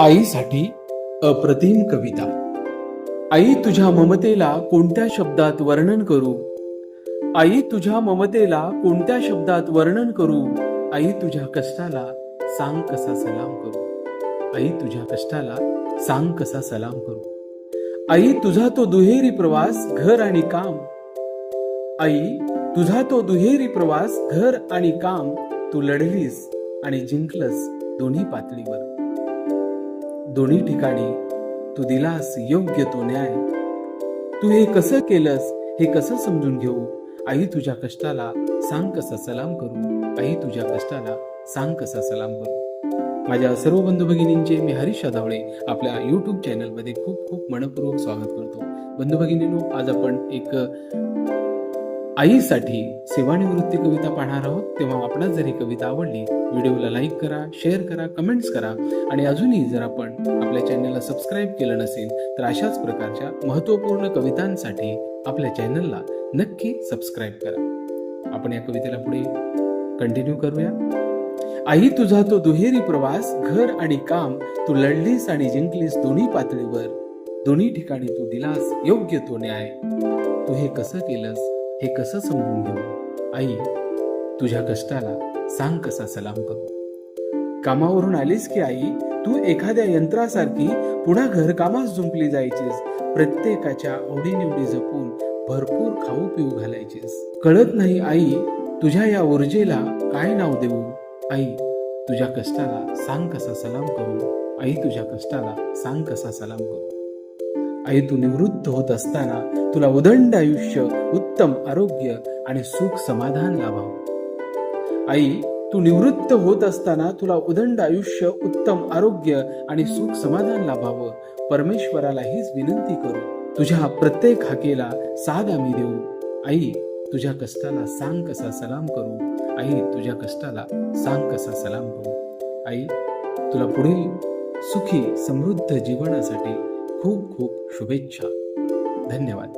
आईसाठी अप्रतिम कविता. आई तुझ्या ममतेला कोणत्या शब्दात वर्णन करू? आई तुझ्या ममतेला कोणत्या शब्दात वर्णन करू? आई तुझ्या कष्टाला सांग कसा सलाम करू? आई तुझ्या कष्टाला सांग कसा सलाम करू? आई तुझा तो दुहेरी प्रवास घर आणि काम. आई तुझा तो दुहेरी प्रवास घर आणि काम. तू लढलीस आणि जिंकलस दोन्ही पातळीवर. दोन्ही ठिकाणी तू दिलास योग्य तो न्याय. तू हे कसं केलंस हे कसं समजून घेऊ? आई तुझ्या कष्टाला सांग कसा सलाम करू? आई तुझ्या कष्टाला सांग कसा सलाम करू? माझ्या सर्व बंधू भगिनींचे मी हरीश शादावळे आपल्या यूट्यूब चॅनलमध्ये खूप खूप मनपूर्वक स्वागत करतो. बंधू भगिनींनो आज आपण एक आईसाठी सेवानिवृत्ती कविता पाहणार आहोत. तेव्हा आपणास जर ही कविता आवडली व्हिडिओला लाईक करा शेअर करा कमेंट्स करा आणि अजूनही जर आपण आपल्या चॅनलला सबस्क्राईब केलं नसेल तर अशाच प्रकारच्या महत्त्वपूर्ण कवितांसाठी आपल्या चॅनलला नक्की सबस्क्राईब करा. आपण या कवितेला पुढे कंटिन्यू करूया. आई तुझा तो दुहेरी प्रवास घर आणि काम तू लढलीस आणि जिंकलीस दोन्ही पातळीवर. दोन्ही ठिकाणी तू दिलास योग्य तो न्याय. तू हे कसं केलंस? हे कसं समजून घेऊ? आई तुझ्या कष्टाला सांग कसा सलाम करू? कामावरून आलीस की आई? तू एखाद्या यंत्रासारखी पुन्हा घरकामास जुंपली जायचीस. प्रत्येकाच्या आवडीनिवडी जपून भरपूर खाऊ पिऊ घालायचीस. कळत नाही आई तुझ्या या ऊर्जेला काय नाव देऊ? आई तुझ्या कष्टाला सांग कसा सलाम करू? आई तुझ्या कष्टाला सांग कसा सलाम करू? आई तू निवृत्त होत असताना तुला उदंड आयुष्य उत्तम आरोग्य आणि सुख समाधान लाभावं. आई तू निवृत्त होत असताना तुला उदंड आयुष्य उत्तम आरोग्य आणि सुख समाधान लाभावं. परमेश्वराला हीच विनंती करू. तुझ्या प्रत्येक हाकेला साद आम्ही देऊ. आई तुझ्या कष्टाला सांग कसा सलाम करू. आई तुझ्या कष्टाला सांग कसा सलाम करू. आई तुला पुढील सुखी समृद्ध जीवनासाठी खूप खूप शुभेच्छा. धन्यवाद.